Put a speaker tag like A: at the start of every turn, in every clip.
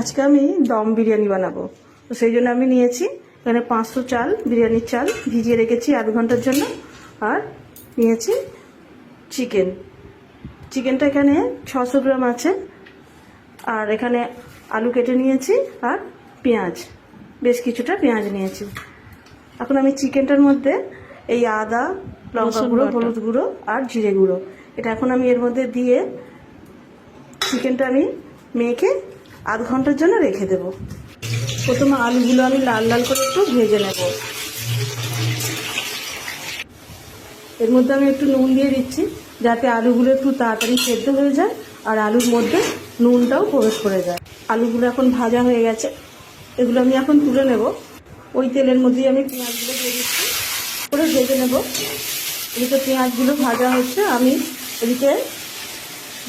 A: আজকে আমি দম বিরিয়ানি বানাবো। তো সেই জন্য আমি নিয়েছি এখানে পাঁচশো চাল বিরিয়ানির চাল ভিজিয়ে রেখেছি আধ ঘণ্টার জন্য। আর নিয়েছি চিকেন। চিকেনটা এখানে ছশো গ্রাম আছে। আর এখানে আলু কেটে নিয়েছি আর পেঁয়াজ। বেশ কিছুটা পেঁয়াজ নিয়েছি। এখন আমি চিকেনটার মধ্যে এই আদা লঙ্কা গুঁড়ো হলুদ গুঁড়ো আর জিরে গুঁড়ো। এটা এখন আমি এর মধ্যে দিয়ে চিকেনটা আমি মেখে আধ ঘণ্টার জন্য রেখে দেব। প্রথমে আলুগুলো আমি লাল লাল করে একটু ভেজে নেব। এর মধ্যে আমি একটু নুন দিয়ে দিচ্ছি, যাতে আলুগুলো একটু তাড়াতাড়ি সেদ্ধ হয়ে যায় আর আলুর মধ্যে নুনটাও প্রবেশ করে যায়। আলুগুলো এখন ভাজা হয়ে গেছে, এগুলো আমি এখন তুলে নেব। ওই তেলের মধ্যেই আমি পেঁয়াজগুলো দিয়ে দিচ্ছি। করে ভেজে নেব। এদিকে পেঁয়াজগুলো ভাজা হচ্ছে, আমি এদিকে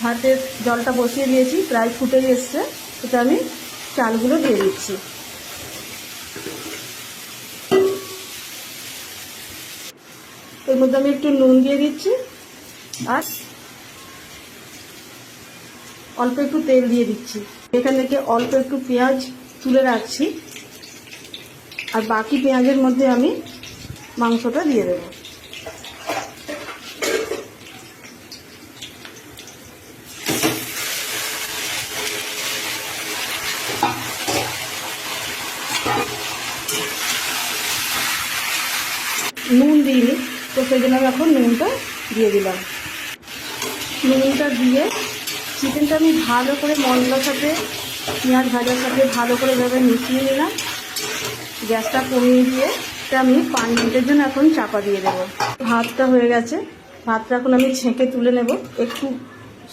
A: ভাতের জলটা বসিয়ে দিয়েছি, প্রায় ফুটে এসছে। এটা আমি চালগুলো দিয়ে দিচ্ছি। এর মধ্যে আমি একটু নুন দিয়ে দিচ্ছি আর অল্প একটু তেল দিয়ে দিচ্ছি। এখান থেকে অল্প একটু পেঁয়াজ তুলে রাখছি। আর বাকি পেঁয়াজের মধ্যে আমি মাংসটা দিয়ে দেবো। নুন দিইনি, তো সেই জন্য আমি এখন নুনটা দিয়ে দিলাম। নুনটা দিয়ে চিকেনটা আমি ভালো করে মশলার সাথে, পেঁয়াজ ভাজার সাথে ভালো করে এভাবে মিশিয়ে নিলাম। গ্যাসটা কমিয়ে দিয়ে এটা আমি পাঁচ মিনিটের জন্য এখন চাপা দিয়ে দেবো। ভাতটা হয়ে গেছে। ভাতটা এখন আমি ছেঁকে তুলে নেব। একটু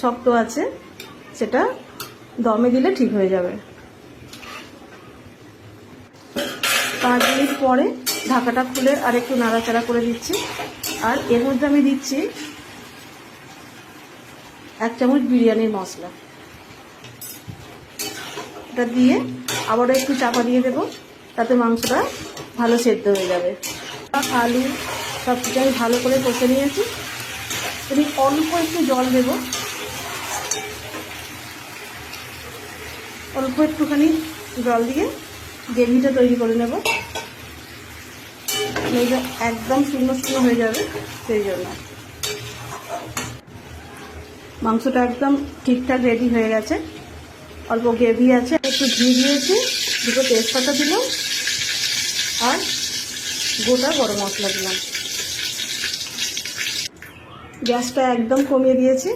A: শক্ত আছে, সেটা দমে দিলে ঠিক হয়ে যাবে। পাঁচ মিনিট পরে ঢাকাটা খুলে আর একটু নাড়াচাড়া করে দিচ্ছি। আর এর মধ্যে আমি দিচ্ছি এক চামচ বিরিয়ানির মশলা। এটা দিয়ে আবারও একটু চাপা দিয়ে দেবো, তাতে মাংসটা ভালো সেদ্ধ হয়ে যাবে। আলু, সব কিছু আমি ভালো করে কষে নিয়েছি। আমি অল্প একটু জল দেব। অল্প একটুখানি জল দিয়ে গ্রেভিটা তৈরি করে নেব। একদম শুকনো শুকনো হয়ে যাবে, সেই জন্য। মাংসটা একদম ঠিকঠাক রেডি হয়ে গেছে। অল্প গ্রেভি আছে একটু ঘি দিয়েছি, দুটো তেজপাতা দিলাম, আর গোটা গরম মশলা দিলাম। গ্যাসটা একদম কমিয়ে দিয়েছি,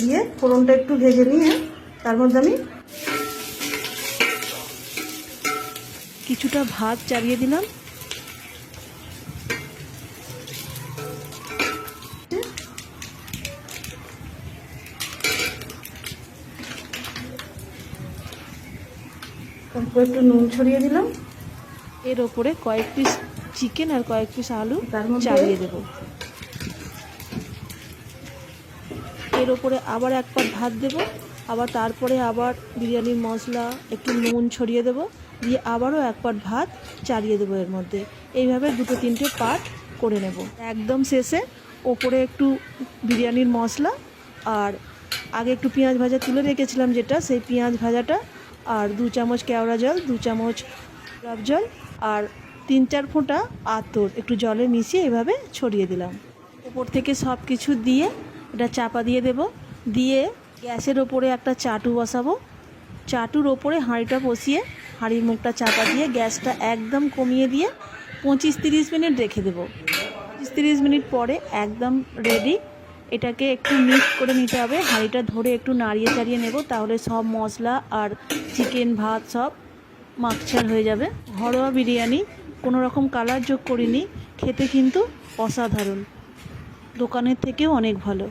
A: দিয়ে ফোড়নটা একটু ভেজে নিয়ে তার মধ্যে আমি
B: কিছুটা ভাত চালিয়ে দিলাম।
A: অল্প একটু নুন ছড়িয়ে দিলাম।
B: এর ওপরে কয়েক পিস চিকেন আর কয়েক পিস আলু চালিয়ে দেব। এর ওপরে আবার এক পাট ভাত দেব আবার তারপরে আবার বিরিয়ানির মশলা একটু নুন ছড়িয়ে দেব দিয়ে আবারও এক পাট ভাত চালিয়ে দেবো এর মধ্যে। এইভাবে দুটো তিনটে পাট করে নেব। একদম শেষে ওপরে একটু বিরিয়ানির মশলা আর আগে একটু পেঁয়াজ ভাজা তুলে রেখেছিলাম যেটা সেই পেঁয়াজ ভাজাটা আর দু চামচ কেওড়া জল, দু চামচ গোলাপ জল আর তিন চার ফোঁটা আতর। একটু জলে মিশিয়ে এভাবে ছড়িয়ে দিলাম। ওপর থেকে সব কিছু দিয়ে এটা চাপা দিয়ে দেব। দিয়ে গ্যাসের ওপরে একটা চাটু বসাবো। চাটুর ওপরে হাঁড়িটা বসিয়ে হাঁড়ির মুখটা চাপা দিয়ে গ্যাসটা একদম কমিয়ে দিয়ে পঁচিশ তিরিশ মিনিট রেখে দেবো। পঁচিশ তিরিশ মিনিট পরে একদম রেডি এটাকে একটু মিক্স করে নিতে হবে। হাঁড়িটা ধরে একটু নাড়িয়ে চাড়িয়ে নেব, তাহলে সব মশলা আর চিকেন ভাত সব মাকচার হয়ে যাবে। ঘরোয়া বিরিয়ানি, কোনো রকম কালার যোগ করিনি, খেতে কিন্তু অসাধারণ। দোকানের থেকেও অনেক ভালো।